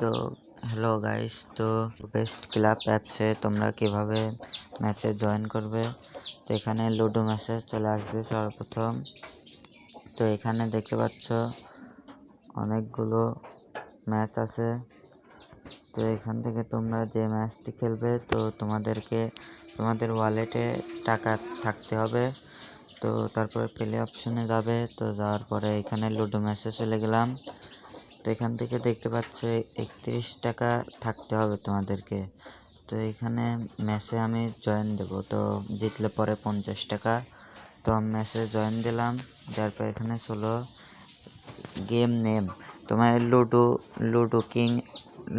তো hello guys তো best club অ্যাপসে তোমরা কীভাবে ম্যাচে জয়েন করবে? তো এখানে লুডো ম্যাচে চলে আসবে সর্বপ্রথম। তো এখানে দেখতে পাচ্ছ অনেকগুলো ম্যাচ আছে। তো এখান থেকে তোমরা যে ম্যাচটি খেলবে, তো তোমাদেরকে, তোমাদের ওয়ালেটে টাকা থাকতে হবে। তো তারপরে প্লে অপশনে যাবে। তো যাওয়ার পরে এখানে লুডো ম্যাচে চলে গেলাম। তো এখান থেকে দেখতে পাচ্ছে একত্রিশ টাকা থাকতে হবে তোমাদেরকে। তো এখানে ম্যাচে আমি জয়েন দেব। তো জিতলে পরে পঞ্চাশ টাকা। তো ম্যাচে জয়েন দিলাম। যার পর এখানে চলো গেম নেম তোমার Ludo Ludo King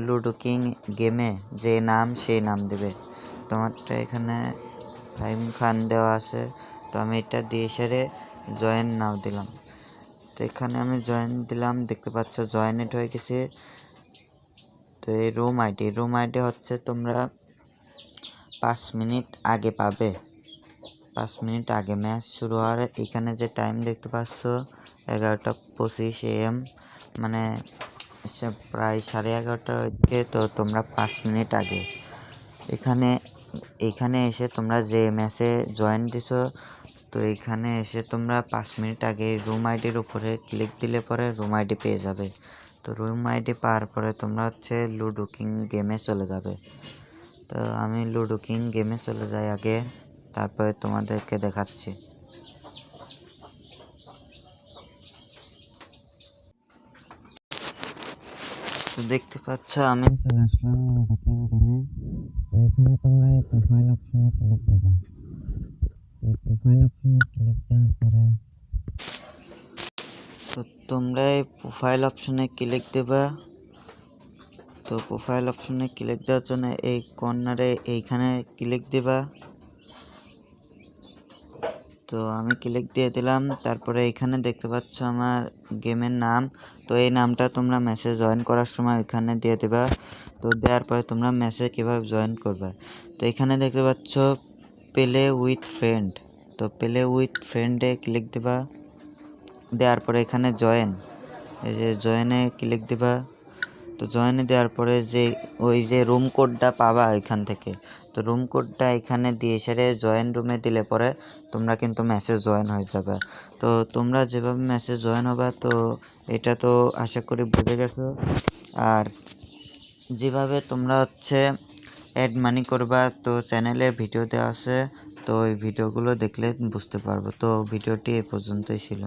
Ludo King গেমে যে নাম সেই নাম দেবে। তোমারটা এখানে ফাইম খান দেওয়া আছে। তো আমি এটা দিয়ে সেরে জয়েন নাও দিলাম। তো এখানে আমি জয়েন দিলাম, দেখতে পাচ্ছ জয়েনেট হয়ে গেছে। তো এই রুম আইডি রুম আইডি হচ্ছে তোমরা পাঁচ মিনিট আগে পাবে। পাঁচ মিনিট আগে ম্যাচ শুরু হওয়ার, এখানে যে টাইম দেখতে পাচ্ছ, এগারোটা পঁচিশ এম মানে প্রায় সাড়ে এগারোটার দিকে তো তোমরা পাঁচ মিনিট আগে। এখানে এখানে এসে তোমরা যে ম্যাচে জয়েন দিছো তো এখানে এসে তোমরা পাঁচ মিনিট আগে রুম আইডির উপরে ক্লিক দিলে পরে রুম আইডি পেয়ে যাবে। তো রুম আইডি পাওয়ার পরে তোমরা হচ্ছে লুডো কিং গেমে চলে যাবে। তো আমি লুডো কিং গেমে চলে যাই আগে, তারপরে তোমাদেরকে দেখাচ্ছি। তো দেখতে পাচ্ছ আমি চলে আসলাম লুডো কিং গেমে তো এখানে তোমরা এই প্রোফাইল অপশনে ক্লিক তো তোমরা এই প্রোফাইল অপশনে ক্লিক দেবা। তো প্রোফাইল অপশনে ক্লিক দেওয়ার জন্য এই কর্নারে এইখানে ক্লিক দেবা। তো আমি ক্লিক দিয়ে দিলাম, তারপরে এখানে দেখতে পাচ্ছ আমার গেমের নাম। তো এই নামটা তোমরা মেসেজ জয়েন করার সময় এখানে দিয়ে দেবা। তো দেওয়ার পরে তোমরা মেসেজ কীভাবে জয়েন করবে। তো এখানে দেখতে পাচ্ছ প্লে উইথ ফ্রেন্ড তো প্লে উইথ ফ্রেন্ডে ক্লিক দেবা। দেওয়ার পরে এখানে জয়েন এই যে জয়েনে ক্লিক দেবা। তো জয়েনে দেওয়ার পরে যে ওই যে রুম কোডটা পাবা এখান থেকে। তো রুম কোডটা এখানে দিয়ে সেরে জয়েন রুমে দিলে পরে তোমরা কিন্তু মেসেজ জয়েন হয়ে যাবে। তো তোমরা যেভাবে মেসেজ জয়েন হবা, তো এটা তো আশা করি বুঝে গেছো। আর যেভাবে তোমরা হচ্ছে অ্যাড মানি করবা। তো চ্যানেলে ভিডিও দেওয়া আছে। তো ওই ভিডিওগুলো দেখলে বুঝতে পারব। তো ভিডিওটি এ পর্যন্তই ছিল।